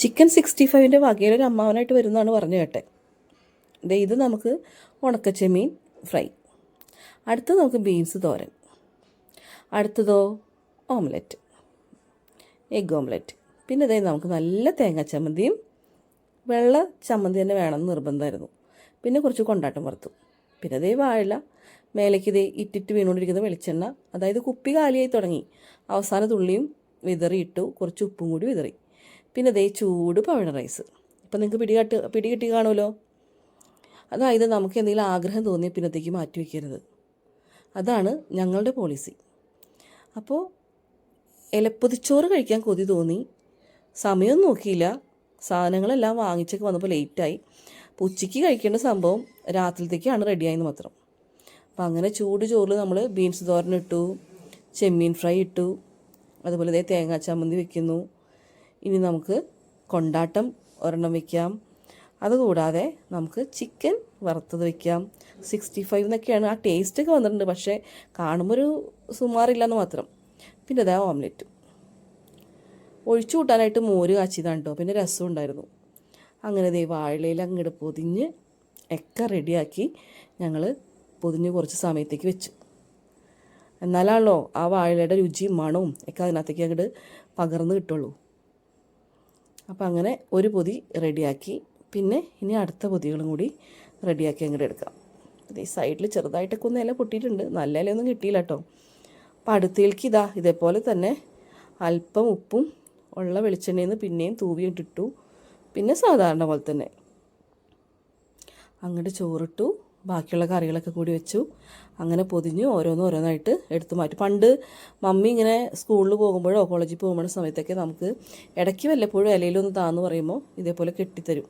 Chicken sixty ഫൈവിന്റെ വകയിലൊരു അമ്മാവനായിട്ട് വരുന്നതാണ് പറഞ്ഞു കേട്ടെ. ദേ ഇത് നമുക്ക് ഉണക്കച്ചെമ്മീൻ ഫ്രൈ. അടുത്തത് നമുക്ക് ബീൻസ് തോരൻ. അടുത്തതോ ഓംലെറ്റ്. Egg omelette. പിന്നെ ഇതേ നമുക്ക് നല്ല തേങ്ങ ചമ്മന്തിയും വെള്ള ചമ്മന്തി തന്നെ വേണമെന്ന് നിർബന്ധമായിരുന്നു. പിന്നെ കുറച്ച് കൊണ്ടാട്ടം വറുത്തു. പിന്നെ ദേ വാഴ മേലേക്ക് ഇതേ ഇറ്റിറ്റ് വീണുകൊണ്ടിരിക്കുന്ന വെളിച്ചെണ്ണ അതായത് കുപ്പി കാലിയായി തുടങ്ങി. അവസാന തുള്ളിയും വിതറിയിട്ടു കുറച്ച് ഉപ്പും കൂടി വിതറി. പിന്നെ ദേ ചൂട് പവിഴ റൈസ്. ഇപ്പം നിങ്ങൾക്ക് പിടികട്ട് പിടി കിട്ടി കാണുമല്ലോ? അതായത് നമുക്ക് എന്തെങ്കിലും ആഗ്രഹം തോന്നിയ പിന്നത്തേക്ക് മാറ്റി വയ്ക്കരുത് അതാണ് ഞങ്ങളുടെ പോളിസി. അപ്പോൾ ഇലപ്പൊതിച്ചോറ് കഴിക്കാൻ കൊതി തോന്നി. സമയം നോക്കിയില്ല. സാധനങ്ങളെല്ലാം വാങ്ങിച്ചൊക്കെ വന്നപ്പോൾ ലേറ്റായി. അപ്പോൾ ഉച്ചയ്ക്ക് കഴിക്കേണ്ട സംഭവം രാത്രിയിലത്തേക്കാണ് റെഡിയായെന്ന് മാത്രം. അപ്പോൾ അങ്ങനെ ചൂട് ചോറിൽ നമ്മൾ ബീൻസ് തോരൻ ഇട്ടു ചെമ്മീൻ ഫ്രൈ ഇട്ടു. അതുപോലെ ഇതേ തേങ്ങാ ചമ്മന്തി വെക്കുന്നു. ഇനി നമുക്ക് കൊണ്ടാട്ടം ഒരെണ്ണം വയ്ക്കാം അതുകൂടാതെ നമുക്ക് ചിക്കൻ വറുത്തത് വയ്ക്കാം സിക്സ്റ്റി ഫൈവ് എന്നൊക്കെയാണ് ആ ടേസ്റ്റൊക്കെ വന്നിട്ടുണ്ട്. പക്ഷേ കാണുമ്പോൾ ഒരു സുമാറില്ലെന്ന് മാത്രം. പിന്നെ അതാ ഓംലെറ്റ് ഒഴിച്ചു കൂട്ടാനായിട്ട് മോര് കാച്ചിയതാണ് കേട്ടോ. പിന്നെ രസം ഉണ്ടായിരുന്നു. അങ്ങനെ ദേ വാഴയിലയിൽ അങ്ങോട്ട് പൊതിഞ്ഞ് ഒക്കെ റെഡിയാക്കി ഞങ്ങൾ പൊതിഞ്ഞ് കുറച്ച് സമയത്തേക്ക് വെച്ചു. എന്നാലാണല്ലോ ആ വാഴയുടെ രുചിയും മണവും ഒക്കെ അതിനകത്തേക്ക് അങ്ങോട്ട് പകർന്ന് കിട്ടുള്ളൂ. അപ്പോൾ അങ്ങനെ ഒരു പൊതി റെഡിയാക്കി. പിന്നെ ഇനി അടുത്ത പൊതികളും കൂടി റെഡിയാക്കി അങ്ങോട്ട് എടുക്കാം. ഈ സൈഡിൽ ചെറുതായിട്ടൊക്കെ ഒന്ന് ഇല പൊട്ടിയിട്ടുണ്ട്. നല്ല ഇലയൊന്നും കിട്ടിയില്ല കേട്ടോ അപ്പോൾ അടുത്തേക്ക് ഇതാ ഇതേപോലെ തന്നെ അല്പം ഉപ്പും ഉള്ള വെളിച്ചെണ്ണയിൽ നിന്ന് പിന്നെയും തൂവിയിട്ടിട്ടു പിന്നെ സാധാരണ പോലെ തന്നെ. അങ്ങോട്ട് ചോറിട്ടു. ബാക്കിയുള്ള കറികളൊക്കെ കൂടി വെച്ചു. അങ്ങനെ പൊതിഞ്ഞ് ഓരോന്ന് ഓരോന്നായിട്ട് എടുത്തു മാറ്റി. പണ്ട് മമ്മി ഇങ്ങനെ സ്കൂളിൽ പോകുമ്പോഴോ കോളേജിൽ പോകുമ്പോഴോ സമയത്തൊക്കെ നമുക്ക് ഇടയ്ക്ക് വല്ലപ്പോഴും ഇലയിലൊന്ന് താന്ന് പറയുമ്പോൾ ഇതേപോലെ കെട്ടിത്തരും.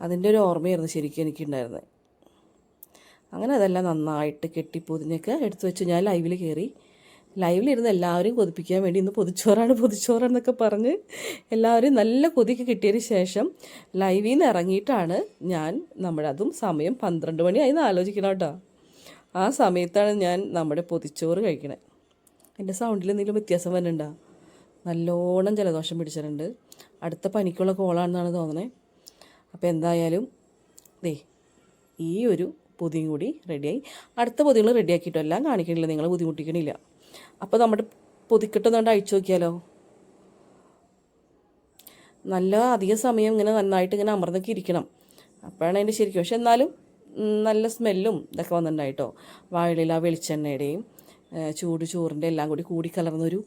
അതിന്റെ ഒരു ഓർമ്മയായിരുന്നു ശരിക്കും എനിക്കുണ്ടായിരുന്നത്. അങ്ങനെ അതെല്ലാം നന്നായിട്ട് കെട്ടി പൊതിഞ്ഞൊക്കെ എടുത്തു വെച്ചു. ഞാൻ ലൈവിൽ കയറി ലൈവിലിരുന്ന് എല്ലാവരും കൊതിപ്പിക്കാൻ വേണ്ടി ഇന്ന് പൊതിച്ചോറാണ് പൊതിച്ചോറാണെന്നൊക്കെ പറഞ്ഞ് എല്ലാവരും നല്ല കൊതിക്ക് കിട്ടിയതിന് ശേഷം ലൈവിൽ നിന്ന് ഇറങ്ങിയിട്ടാണ് ഞാൻ നമ്മുടെ അതും സമയം പന്ത്രണ്ട് മണിയായി ആലോചിക്കണം കേട്ടോ. ആ സമയത്താണ് ഞാൻ നമ്മുടെ പൊതിച്ചോറ് കഴിക്കണേ. എന്റെ സൗണ്ടിൽ എന്തെങ്കിലും വ്യത്യാസം വരുന്നുണ്ടോ? നല്ലോണം ജലദോഷം പിടിച്ചിട്ടുണ്ട്. അടുത്ത പനിക്കുള്ള കോളാണെന്നാണ് തോന്നണേ. അപ്പോൾ എന്തായാലും ദേ ഈ ഒരു പൊതിയും കൂടി റെഡിയായി അടുത്ത പൊതികൾ എല്ലാം കാണിക്കണില്ല. നിങ്ങളെ ബുദ്ധിമുട്ടിക്കണില്ല. അപ്പോൾ നമ്മുടെ പൊതിക്കെട്ടൊന്നുകൊണ്ട് അഴിച്ചു നോക്കിയാലോ? നല്ല അധിക സമയം ഇങ്ങനെ നന്നായിട്ട് ഇങ്ങനെ അമർന്നൊക്കെ ഇരിക്കണം. അപ്പോഴാണ് അതിന്റെ ശരിക്കും. പക്ഷെ എന്നാലും നല്ല സ്മെല്ലും ഇതൊക്കെ വന്നിട്ടുണ്ടായിട്ടോ. വാഴയില വെളിച്ചെണ്ണയുടെയും ചൂട് ചോറിന്റെ എല്ലാം കൂടി കൂടി കലർന്നൊരു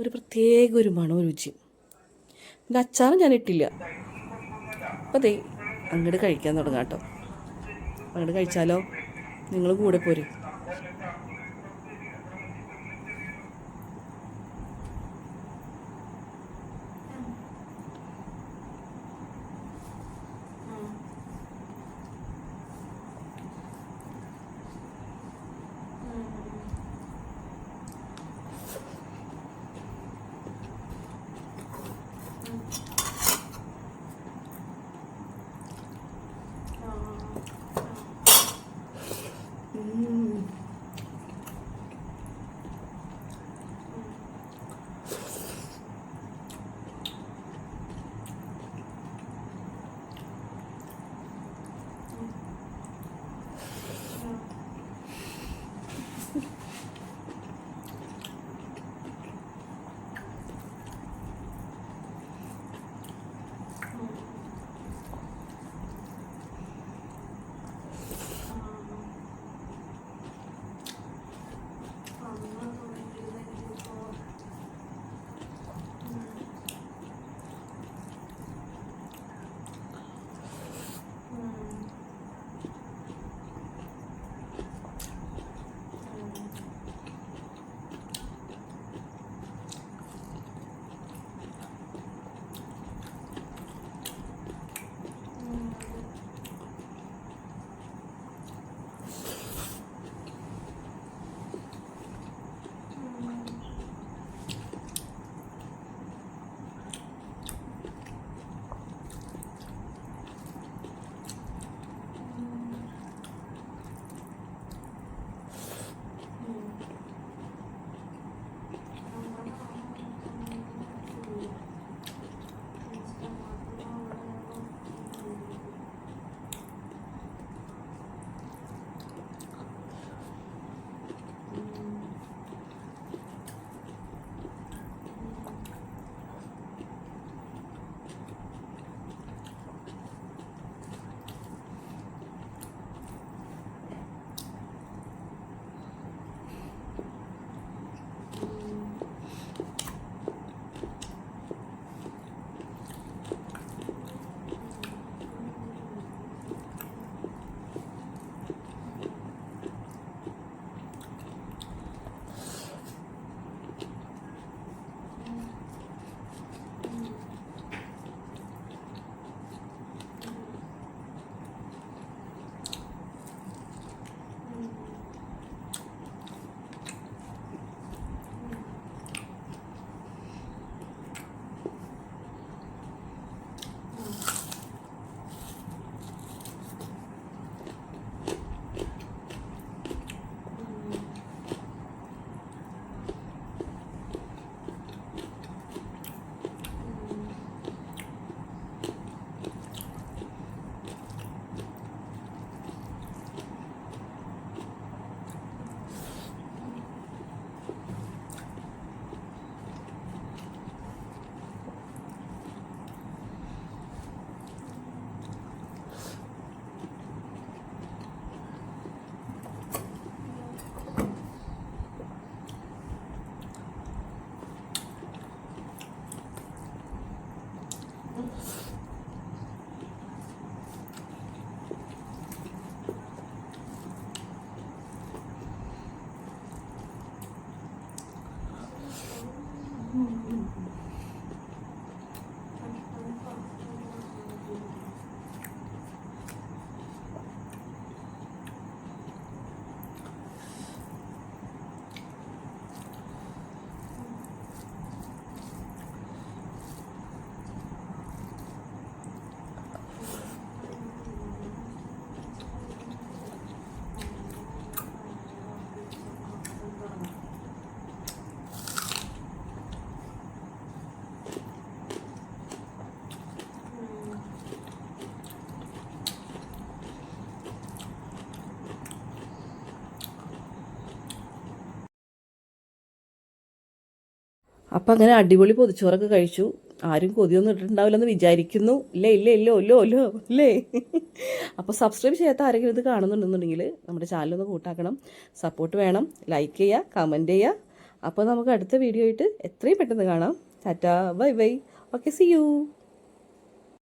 ഒരു പ്രത്യേക ഒരു മണവും രുചിയും. പിന്നെ അച്ചാറും ഞാൻ ഇട്ടില്ല. അപ്പോൾ ദേ അങ്ങോട്ട് കഴിക്കാൻ തുടങ്ങാം കേട്ടോ. അങ്ങോട്ട് കഴിച്ചാലോ? നിങ്ങൾ കൂടെ പോര്. അപ്പം അങ്ങനെ അടിപൊളി പൊതിച്ചോറൊക്കെ കഴിച്ചു. ആരും കൊതിയൊന്നും ഇട്ടിട്ടുണ്ടാവില്ലെന്ന് വിചാരിക്കുന്നു. ഇല്ലേ ഇല്ല ഇല്ലോ ഇല്ലോ ഇല്ലോ ഇല്ലേ അപ്പോൾ സബ്സ്ക്രൈബ് ചെയ്യാത്ത ആരെങ്കിലും ഇത് കാണുന്നുണ്ടെന്നുണ്ടെങ്കിൽ നമ്മുടെ ചാനലൊന്ന് കൂട്ടാക്കണം. സപ്പോർട്ട് വേണം. ലൈക്ക് ചെയ്യുക കമന്റ് ചെയ്യുക അപ്പോൾ നമുക്ക് അടുത്ത വീഡിയോ ആയിട്ട് എത്രയും പെട്ടെന്ന് കാണാം. Tata bye bye okay see you